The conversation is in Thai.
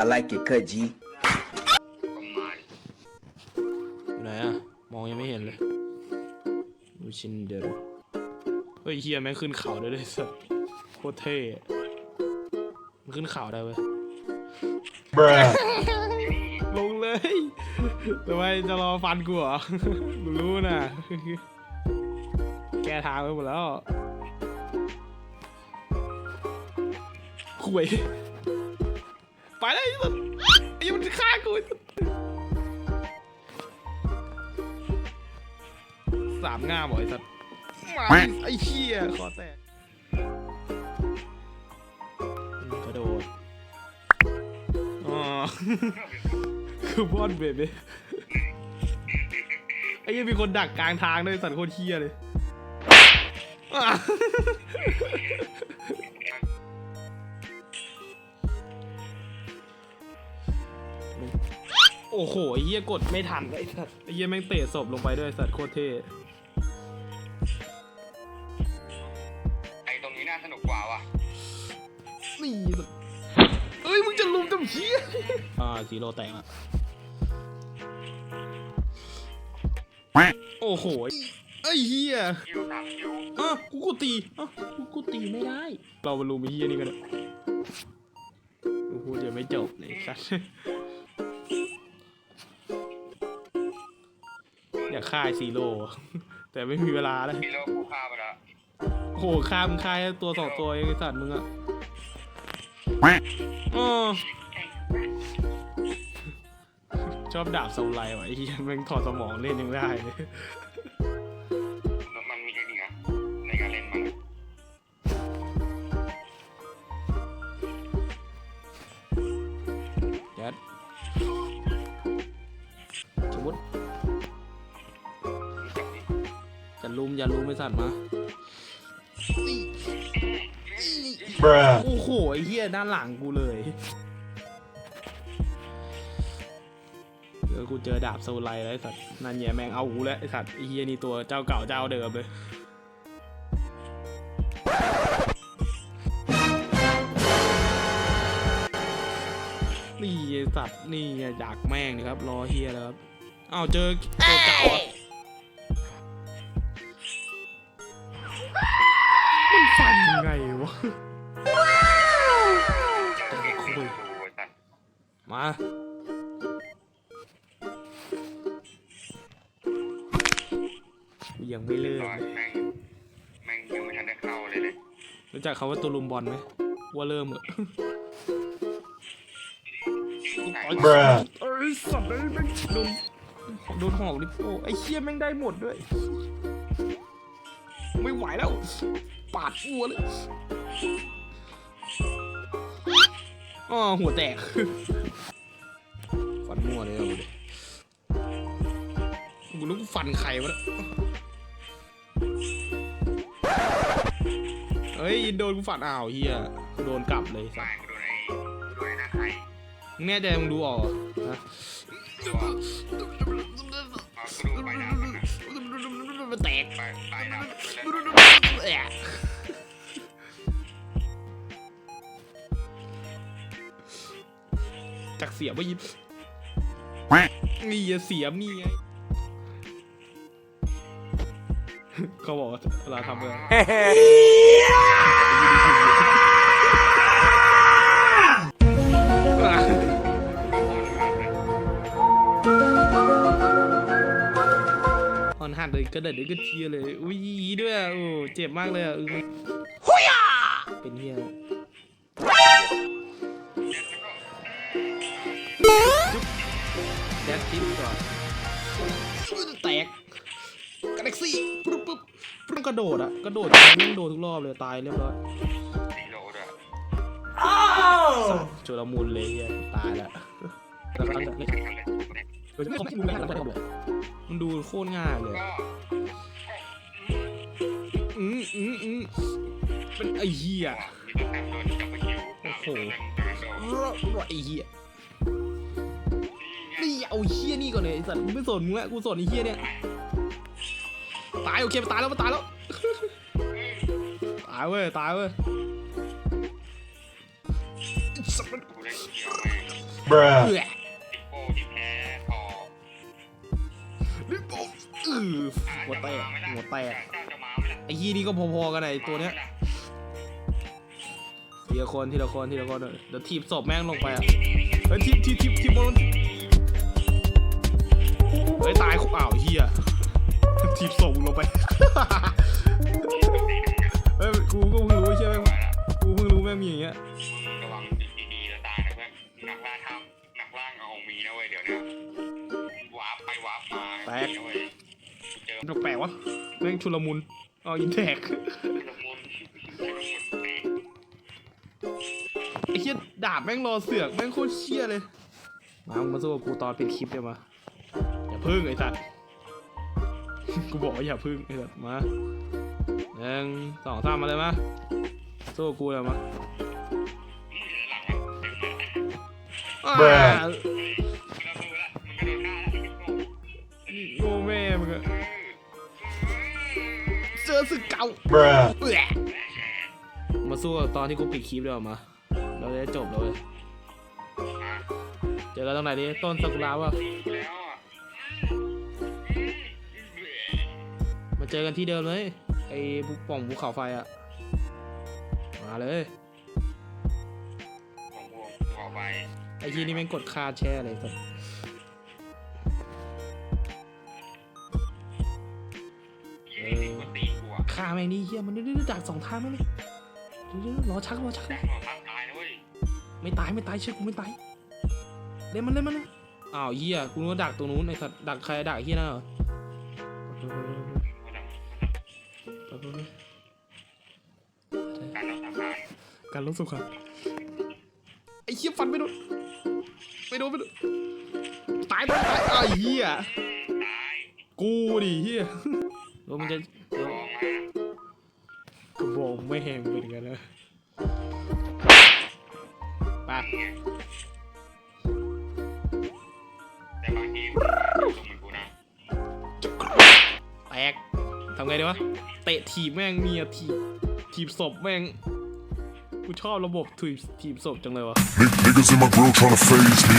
I like it cut G. ประมาณอยู่ไหนอะมองยังไม่เห็นเลยดูชินเดอร์เฮ้ยเฮียแม่งขึ้นเขาได้เลยสัสโคตรเท่อะมันขึ้นเขาได้เว้ยลงเลยทำไมจะรอฟันกูเหรอ กูรู้นะ แก้ทางไปหมดแล้วคุย ไปเลยไอ้สัสไอ้มันจะฆ่ากูไอ้สัสสามง่ามเหรอไอ้สัสมาไอ้เหี้ยคอแตกกระโดดอ๋อ คือบอนเบบีไอ้ยังมีคนดักกลางทางด้วยสัตว์โคตรเฮี้ยเลย โอ้โหไอ้เหี้ยกดไม่ทันไอ้สัตว์ไอ้เหี้ยแม่งเตะศพลงไปด้วยสัตว์โคตรเท่ไอ้ตรงนี้น่าสนุกกว่าว่ะนี่สัตว์เอ้ยมึงจะลุมจำเฮี้ยอ่าซีโร่แตกละโอ้โหไอ้เฮี้ยคิวสามคิวอะกูกูตีอะกูกูตีไม่ได้ เรามาลุมไอ้เฮี้ยนี่กันเถอะกูพูดเดี๋ยวไม่จบเลยสัส อยากฆ่าไอ้ซีโร่แต่ไม่มีเวลาแล้วมีโลกกูฆ่าไปแล้วโอ้โหฆ่ามึงฆ่าแค่ตัวสองตัวเองไอ้สัตว์มึงอะอ๋อชอบดาบซามูไรว่ะไอ้เหี้ยแม่งถอดสมองเล่นยังได้เลยมันมีเทคนิคอะในการเล่นมันอะยัด ลุมอย่าลุมไม่สัตว์มา Bruh. โอ้โหไอ้เหี้ยด้านหลังกูเลยเดี๋ยวกูเจอดาบซามูไรแล้วไอ้สัตว์นั่นแย่แม่งเอากูแล้วไอ้สัตว์ไอ้เหี้ยนี่ตัวเจ้าเก่าเจ้าเดิมเลยนี่ไอ้สัตว์นี่ไงอยากแม่งนะครับรอเฮียแล้วครับอ้าวเจอตัวเก่า คุยกูไอ้สัตว์มายังไม่เลิกตอนเลยแม่งแม่งยังไม่ทันได้เข้าเลยเลยรู้จักคำว่าตัวลุมบอลไหมว่าเริ่มเหอะไหน Bruh. เอ้ยสัตว์เลยแม่งโดนโดนหอกลิปโป้ไอ้เชี่ยแม่งได้หมดด้วย ไม่ไหวแล้ว ปาดอัวเลย อ๋อหัวแตกฟันมั่วเลยอาดิกูนึกว่าฟันใครวะเนี่ยเฮ้ยโดนกูฟันอ้าวเฮียโดนกลับเลยสัไม่สกูดูในกูดูในหน้าใครมึงแน่ใจมึงดูออกฮะดูอะเอากูดูไปน้ำมันนะมันแตก จากเสียบไปยิบนี่อย่าเสียมนี่ไงเขาบอกว่าเวลาทำเลยฮอนหันเลยก็เด็ดเลยก็เชียร์เลย อุ้ยด้วยอะโอ้ เจ็บมากเลยอะอึ้งหุยเป็นเฮีย แดดทิปก่อนแตกกาแล็กซี่ปุ๊บปุ๊บปุ๊บกระโดดอะกระโดดแม่งโดนทุกรอบเลยตายเรียบร้อยสีโลด้วยจุลมุนเลยเฮียตายละแล้วก็ตั้งแต่ไม่ทันเลยเนี่ยเฮ้ยไม่เขาไม่ดูไม่ทันแล้วเลยมันดูโคตรง่ายเลยก็อืมอืมอืมเป็นไอ้เหี้ยมีตัวแทนโดนจับไปคิวโอ้โหมีตัวแทนโดนรอรอไอ้เหี้ยนี่ เอาเหี้ยนี่ก่อนเลยไอ้สัตว์กูไม่สนมึงละกูสนไอ้เหี้ยเนี่ยตายโอเคมันตายแล้วมันตายแล้ว ตายเว้ยตายเว้ยสัตว์มันกูเล่นเกี่ยวแม่ง Bruh. เอื้อโอ้ที่แพ้ทองลิปโป้อือหัวแตกหัวแตกเจ้าจะมาไหมล่ะไอ้ยี่นี่ก็พอๆกันไอ้ตัวเนี้ยทีละคนทีละคนทีละคนเดี๋ยวทีบศพแม่งลงไปอะเฮ้ยทีบทีบทีบทีบบอล เฮ้ยตายอ้าวเฮียทีบศพมึงลงไป เฮ้ยกูก็เพิ่งรู้ใช่ไหมกูเพิ่งรู้แม่งมีอย่างเงี้ย ระวังดีๆแล้วตายนะเพื่อนนักล่าทำนักล่างเอามีนะเว้ยเดี๋ยวเนี้ยวาร์ปไปวาร์ปมานะเว้ยเจอแปลกๆวะแม่งชุลมุนเอาอินแท็กละมุนละมุนตีไอ้เหี้ยดาบแม่งรอเสือกแม่งโคตรเชี่ยเลย มามึงมาสู้กับกูตอนปิดคลิปเดี๋ยวมาอย่า พึ่งไอ้สัตว์กูบอกว่าอย่าพึ่งไอ้สัตว์มาหนึ่งสองสามมาเลยมาสู้กับกูเลยมาหลังมันเต็มเลยอ่า Bruh เราดูแล้วมันก็โดนฆ่าแล้วโง่แม่มึงอะเจอสึกเก่า Bruh. เอื้อมาสู้กับตอนที่กูปิดคลิปเดี๋ยวมา เราจะได้จบแล้วเว้ยเจอกันตรงไหนดิต้นซากุระวะ เจอกันที่เดิมเลยไอ้ภูป่องภูเขาไฟอะมาเลยของวงขอไปไอ้ที่นี่แม่งกดคาแช่เลยสัสยี่สิบกว่าตีกูอะคาแม่งนี่เฮียมันดื้อๆดักสองทางแม่งเลยเดี๋ยวๆรอชักรอชัก แต่ขอทางตายนะเว้ยไม่ตายไม่ตายเชื่อกูไม่ตายเล่นมันเล่นมันเลยอ้าวเฮียกูนึกว่าดักตรงนู้นไอ้สัตว์ดักใครดักไอ้เฮียนั่นเหรอ ไปๆๆการรักษาการๆการลดสุขะไอ้เฮียฟันไม่โดนไม่โดนไม่โดนตายตายตายอ้าวเฮียตายกูดิเฮียแล้วมันจะลองมากระบอกไม่แหงเป็นกันนะไปแต่บางทีลงเหมือนกูนะ แตกทำไงดีวะ เตะทีบแม่งมีอะทีบทีบศพแม่ง กูชอบระบบถีบทีบศพจังเลยวะ Niggas in my grill tryna phase me.